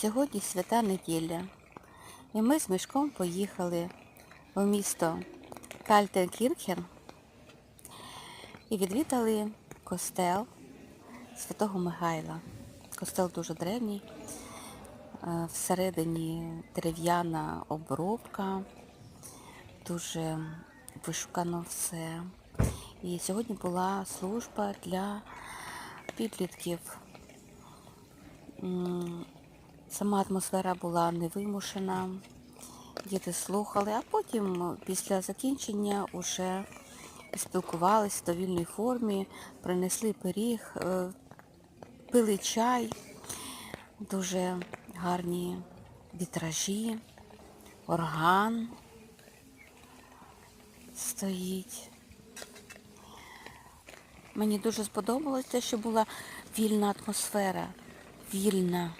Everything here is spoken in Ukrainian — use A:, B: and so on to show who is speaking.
A: Сьогодні свята неділя. І ми з мішком поїхали в місто Кальтенкірхен і відвідали костел Святого Михайла. Костел дуже древній. Е, Всередині дерев'яна обробка, дуже вишукано все. І сьогодні була служба для підлітків. Сама атмосфера була невимушена, діти слухали, а потім після закінчення вже спілкувалися в довільній формі, принесли пиріг, е, пили чай, дуже гарні вітражі, орган стоїть. Мені дуже сподобалось те, що була вільна атмосфера, вільна.